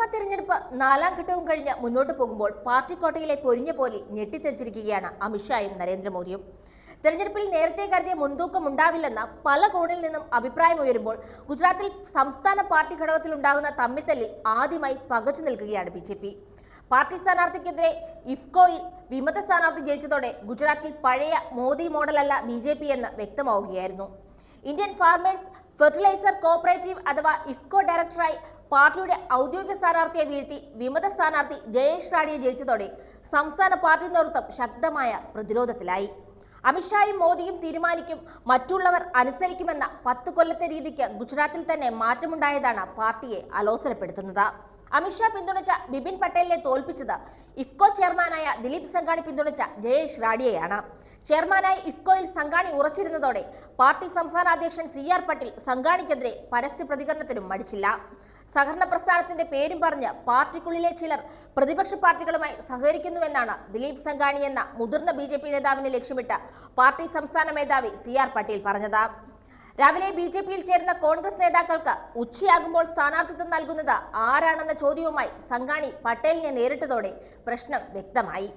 ലോക്സഭാ തെരഞ്ഞെടുപ്പ് നാലാം ഘട്ടവും കഴിഞ്ഞ് മുന്നോട്ട് പോകുമ്പോൾ പാർട്ടി കോട്ടയിലെ പൊരിഞ്ഞ പോലിൽ ഞെട്ടിത്തെറിച്ചിരിക്കുകയാണ് അമിത്ഷായും നരേന്ദ്രമോദിയും. തെരഞ്ഞെടുപ്പിൽ നേരത്തെ കരുതിയ മുൻതൂക്കം ഉണ്ടാവില്ലെന്ന പല കോണിൽ നിന്നും അഭിപ്രായം ഉയരുമ്പോൾ ഗുജറാത്തിൽ സംസ്ഥാന പാർട്ടി ഘടകത്തിൽ ഉണ്ടാകുന്ന തമ്മിത്തല്ലിൽ ആദ്യമായി പകച്ചു നിൽക്കുകയാണ് ബി ജെ പി. പാർട്ടി സ്ഥാനാർത്ഥിക്കെതിരെ ഇഫ്കോയിൽ വിമത സ്ഥാനാർത്ഥി ജയിച്ചതോടെ ഗുജറാത്തിൽ പഴയ മോദി മോഡലല്ല ബി ജെ പി എന്ന് വ്യക്തമാവുകയായിരുന്നു. ഇന്ത്യൻ ഫാർമേഴ്സ് ഫെർട്ടിലൈസർ കോഓപ്പറേറ്റീവ് അഥവാ ഇഫ്കോ ഡയറക്ടറായി പാർട്ടിയുടെ ഔദ്യോഗിക സ്ഥാനാർത്ഥിയെ വീഴ്ത്തി വിമത സ്ഥാനാർത്ഥി ജയേഷ് റാഡിയെ ജയിച്ചതോടെ സംസ്ഥാന പാർട്ടി നേതൃത്വം ശക്തമായ പ്രതിരോധത്തിലായി. അമിത്ഷായും മോദിയും തീരുമാനിക്കും മറ്റുള്ളവർ അനുസരിക്കുമെന്ന പത്ത് കൊല്ലത്തെ രീതിക്ക് ഗുജറാത്തിൽ തന്നെ മാറ്റമുണ്ടായതാണ് പാർട്ടിയെ അലോസരപ്പെടുത്തുന്നത്. അമിത്ഷാ പിന്തുണച്ച ബിപിൻ പട്ടേലിനെ തോൽപ്പിച്ചത് ഇഫ്കോ ചെയർമാനായ ദിലീപ് സംഘാണി പിന്തുണച്ച ജയേഷ് റാഡിയെയാണ് ചെയർമാനായ ഇഫ്കോയിൽ സംഘാണി ഉറച്ചിരുന്നതോടെ പാർട്ടി സംസ്ഥാന അധ്യക്ഷൻ സി ആർ പട്ടേൽ സംഘാണിക്കെതിരെ പരസ്യ പ്രതികരണത്തിനും മടിച്ചില്ല. സഹകരണ പ്രസ്ഥാനത്തിന്റെ പേരും പറഞ്ഞ് പാർട്ടിക്കുള്ളിലെ ചിലർ പ്രതിപക്ഷ പാർട്ടികളുമായി സഹകരിക്കുന്നുവെന്നാണ് ദിലീപ് സംഘാണി എന്ന മുതിർന്ന ബി നേതാവിനെ ലക്ഷ്യമിട്ട് പാർട്ടി സംസ്ഥാന മേധാവി സി ആർ പട്ടേൽ പറഞ്ഞത്. രാവിലെ ബി ജെ പിയിൽ ചേരുന്ന കോൺഗ്രസ് നേതാക്കൾക്ക് ഉച്ചയാകുമ്പോൾ സ്ഥാനാർത്ഥിത്വം നൽകുന്നത് ആരാണെന്ന ചോദ്യവുമായി സംഘാണി പട്ടേലിനെ നേരിട്ടതോടെ പ്രശ്നം വ്യക്തമായി.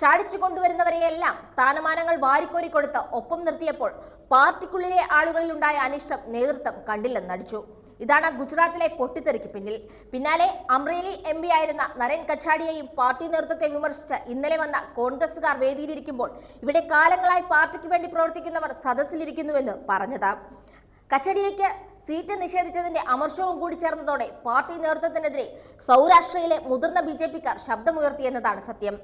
ചാടിച്ചു കൊണ്ടുവരുന്നവരെയെല്ലാം സ്ഥാനമാനങ്ങൾ വാരിക്കോരി കൊടുത്ത് ഒപ്പം നിർത്തിയപ്പോൾ പാർട്ടിക്കുള്ളിലെ ആളുകളിലുണ്ടായ അനിഷ്ടം നേതൃത്വം കണ്ടില്ലെന്നടിച്ചു. ഇതാണ് ഗുജറാത്തിലെ പൊട്ടിത്തെറിക്ക് പിന്നിൽ. പിന്നാലെ അമ്രേലി എം പി ആയിരുന്ന നരേൻ കച്ചാടിയെയും പാർട്ടി നേതൃത്വത്തെ വിമർശിച്ച് ഇന്നലെ വന്ന കോൺഗ്രസുകാർ വേദിയിലിരിക്കുമ്പോൾ ഇവിടെ കാലങ്ങളായി പാർട്ടിക്ക് വേണ്ടി പ്രവർത്തിക്കുന്നവർ സദസ്സിലിരിക്കുന്നുവെന്ന് പറഞ്ഞത്. കച്ചടിയയ്ക്ക് സീറ്റ് നിഷേധിച്ചതിന്റെ അമർഷവും കൂടി ചേർന്നതോടെ പാർട്ടി നേതൃത്വത്തിനെതിരെ സൗരാഷ്ട്രയിലെ മുതിർന്ന ബി ജെ പിക്കാർ ശബ്ദമുയർത്തിയെന്നതാണ് സത്യം.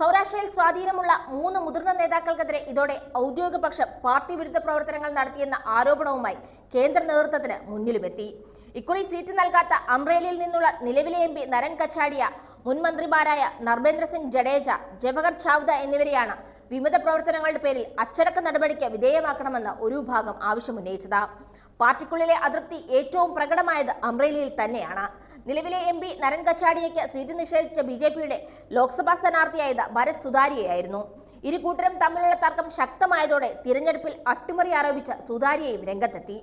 സൗരാഷ്ട്രയിൽ സ്വാധീനമുള്ള മൂന്ന് മുതിർന്ന നേതാക്കൾക്കെതിരെ ഇതോടെ ഔദ്യോഗിക പക്ഷം പാർട്ടി വിരുദ്ധ പ്രവർത്തനങ്ങൾ നടത്തിയെന്ന ആരോപണവുമായി കേന്ദ്ര നേതൃത്വത്തിന് മുന്നിലുമെത്തി. ഇക്കുറി സീറ്റ് നൽകാത്ത അംറേലിയിൽ നിന്നുള്ള നിലവിലെ എം പി നരൻ കച്ചാടിയ മുൻമന്ത്രിമാരായ നർബേന്ദ്ര സിംഗ് ജഡേജ ജവഹർ ചാവ്ദ എന്നിവരെയാണ് വിമത പ്രവർത്തനങ്ങളുടെ പേരിൽ അച്ചടക്ക നടപടിക്ക് വിധേയമാക്കണമെന്ന് ഒരു വിഭാഗം ആവശ്യമുന്നയിച്ചത്. പാർട്ടിക്കുള്ളിലെ അതൃപ്തി ഏറ്റവും പ്രകടമായത് അമ്രേലിയിൽ തന്നെയാണ്. നിലവിലെ എം പി നരൻ കച്ചാടിയയ്ക്ക് സീറ്റ് നിഷേധിച്ച ബി ജെ പിയുടെ ലോക്സഭാ സ്ഥാനാർത്ഥിയായത് ഭരത് സുതാരിയയായിരുന്നു. ഇരു കൂട്ടരും തമ്മിലുള്ള തർക്കം ശക്തമായതോടെ തിരഞ്ഞെടുപ്പിൽ അട്ടിമറി ആരോപിച്ച സുതാരിയയും രംഗത്തെത്തി.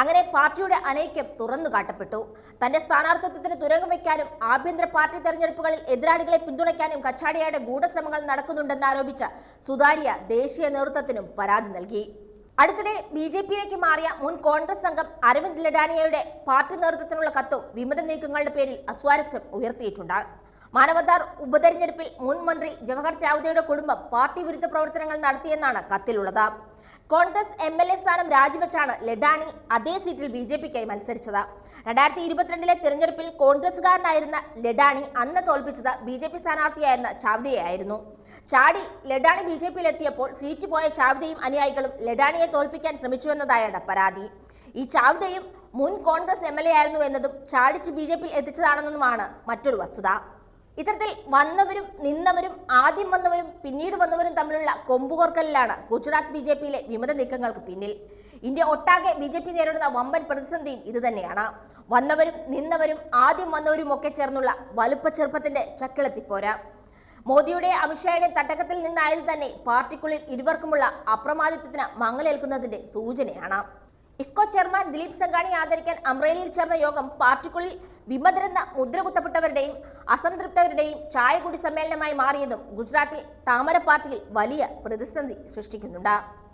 അങ്ങനെ പാർട്ടിയുടെ അനൈക്യം തുറന്നു കാട്ടപ്പെട്ടു. തന്റെ സ്ഥാനാർത്ഥിത്വത്തിന് തുരങ്കം വയ്ക്കാനും ആഭ്യന്തര പാർട്ടി തെരഞ്ഞെടുപ്പുകളിൽ എതിരാളികളെ പിന്തുണയ്ക്കാനും കച്ചാടിയയുടെ ഗൂഢശ്രമങ്ങൾ നടക്കുന്നുണ്ടെന്നാരോപിച്ച സുതാരിയ ദേശീയ നേതൃത്വത്തിനും പരാതി നൽകി. അടുത്തിടെ ബി ജെ പിയിലേക്ക് മാറിയ മുൻ കോൺഗ്രസ് അംഗം അരവിന്ദ് ലഡാനിയയുടെ പാർട്ടി നേതൃത്വത്തിനുള്ള കത്തും വിമത നീക്കങ്ങളുടെ പേരിൽ അസ്വാരസ്യം ഉയർത്തിയിട്ടുണ്ട്. മാനവതാർ ഉപതെരഞ്ഞെടുപ്പിൽ മുൻ മന്ത്രി ജവഹർ ചാവ്ദയുടെ കുടുംബം പാർട്ടി വിരുദ്ധ പ്രവർത്തനങ്ങൾ നടത്തിയെന്നാണ് കത്തിലുള്ളത്. കോൺഗ്രസ് എം എൽ എ സ്ഥാനം രാജിവെച്ചാണ് ലഡാനി അതേ സീറ്റിൽ ബി ജെ പിക്കായി മത്സരിച്ചത്. രണ്ടായിരത്തി ഇരുപത്തിരണ്ടിലെ തിരഞ്ഞെടുപ്പിൽ കോൺഗ്രസുകാരനായിരുന്ന ലഡാനി അന്ന് തോൽപ്പിച്ചത് ബി ജെ പി സ്ഥാനാർത്ഥിയായിരുന്ന ചാവ്ദയായിരുന്നു. ചാടി ലഡാണി ബി ജെ പിയിൽ എത്തിയപ്പോൾ സീറ്റ് പോയ ചാവ്ദയും അനുയായികളും ലഡാണിയെ തോൽപ്പിക്കാൻ ശ്രമിച്ചുവെന്നതായാണ് പരാതി. ഈ ചാവ്ദയും മുൻ കോൺഗ്രസ് എം എൽ എ ആയിരുന്നു എന്നതും ചാടിച്ച് ബി ജെ പിയിൽ എത്തിച്ചതാണെന്നതുമാണ് മറ്റൊരു വസ്തുത. ഇത്തരത്തിൽ വന്നവരും നിന്നവരും ആദ്യം വന്നവരും പിന്നീട് വന്നവരും തമ്മിലുള്ള കൊമ്പുകോർക്കലിലാണ് ഗുജറാത്ത് ബി ജെ പിയിലെ വിമത നീക്കങ്ങൾക്ക് പിന്നിൽ. ഇന്ത്യ ഒട്ടാകെ ബി ജെ പി നേരിടുന്ന വമ്പൻ പ്രതിസന്ധിയും ഇതുതന്നെയാണ്. വന്നവരും നിന്നവരും ആദ്യം വന്നവരും ഒക്കെ ചേർന്നുള്ള വലുപ്പ ചെറുപ്പത്തിന്റെ ചക്കിളത്തിപ്പോര മോദിയുടെ അമിത്ഷായുടെ തട്ടകത്തിൽ നിന്നായത് തന്നെ പാർട്ടിക്കുള്ളിൽ ഇരുവർക്കുമുള്ള അപ്രമാദിത്വത്തിന് മങ്ങലേൽക്കുന്നതിന്റെ സൂചനയാണ്. ഇഫ്കോ ചെയർമാൻ ദിലീപ് സംഘാണി ആദരിക്കാൻ അമ്രേലിയിൽ ചേർന്ന യോഗം പാർട്ടിക്കുള്ളിൽ വിമതരെന്ന മുദ്ര കുത്തപ്പെട്ടവരുടെയും അസംതൃപ്തരുടെയും ചായകുടി സമ്മേളനമായി മാറിയതും ഗുജറാത്തിൽ താമര പാർട്ടിയിൽ വലിയ പ്രതിസന്ധി സൃഷ്ടിക്കുന്നുണ്ട്.